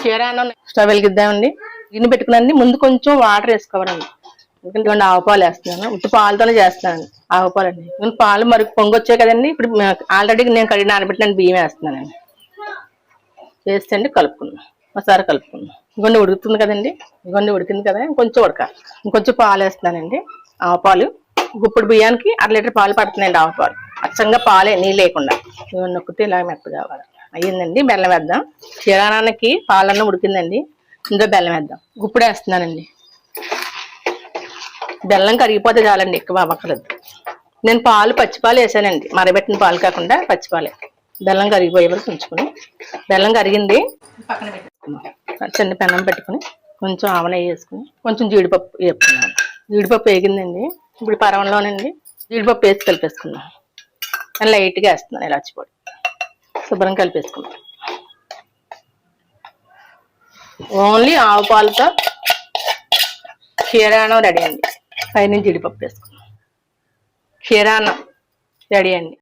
క్షీరాన్నం stove వెలిగిద్దామండి గిన్నె పెట్టుకునండి ముందు కొంచెం వాటర్ వేసుకోవాలండి. ఎందుకంటే ఇదిగోండి ఆవు పాలు వేస్తున్నాను. ఉట్టి పాలతోనే చేస్తున్నాను. ఆవు పాలు అండి ఇదిగోండి పాలు మరి పొంగొచ్చాయి కదండి. ఇప్పుడు ఆల్రెడీ నేను కడిగి నానబెట్టిన బియ్యం వేస్తున్నానండి. వేస్తే అండి కలుపుకున్నాం ఒకసారి కలుపుకున్నాను ఇంకొన్ని ఉడుకుతుంది కదండి. ఇంకొన్ని ఉడికింది కదా. ఇంకొంచెం ఉడకాలి. ఇంకొంచెం పాలు వేస్తున్నానండి. ఆవు పాలు. గుప్పుడు బియ్యానికి అర లీటర్ పాలు పడుతున్నాయండి ఆవు పాలు. అచ్చంగా పాలే నీళ్ళు లేకుండా. ఇవన్నీ నొక్కితే ఇలా మెత్త కావాలి. అయ్యిందండి బెల్లం వేద్దాం. క్షీరానానికి పాలన్న ఉడికిందండి. ఇందులో బెల్లం వేద్దాం. గుప్పుడు వేస్తున్నానండి. బెల్లం కరిగిపోతే చాలండి ఎక్కువ అవ్వకలేదు నేను పాలు పచ్చిపాలు వేసానండి. మరబెట్టిన పాలు కాకుండా పచ్చిపాలే. బెల్లం కరిగిపోయే వరకు ఉంచుకుని. బెల్లం కరిగింది. పక్కన పెట్టేసుకున్నాం చిన్న పెన్నం పెట్టుకుని కొంచెం ఆవన వేసుకుని కొంచెం జీడిపప్పు వేపుకున్నాను. జీడిపప్పు వేగిందండి. ఇప్పుడు పరవంలోనండి జీడిపప్పు వేసి కలిపేసుకున్నాం నేను లైట్గా వేస్తున్నాను ఇలాచి పొడి. శుభ్రం కలిపేసుకున్నాం ఓన్లీ ఆవు పాలతో క్షీరాన్నం రెడీ అండి. పైన జీడిపప్పు వేసుకుందాం. క్షీరాన్నం రెడీ అండి.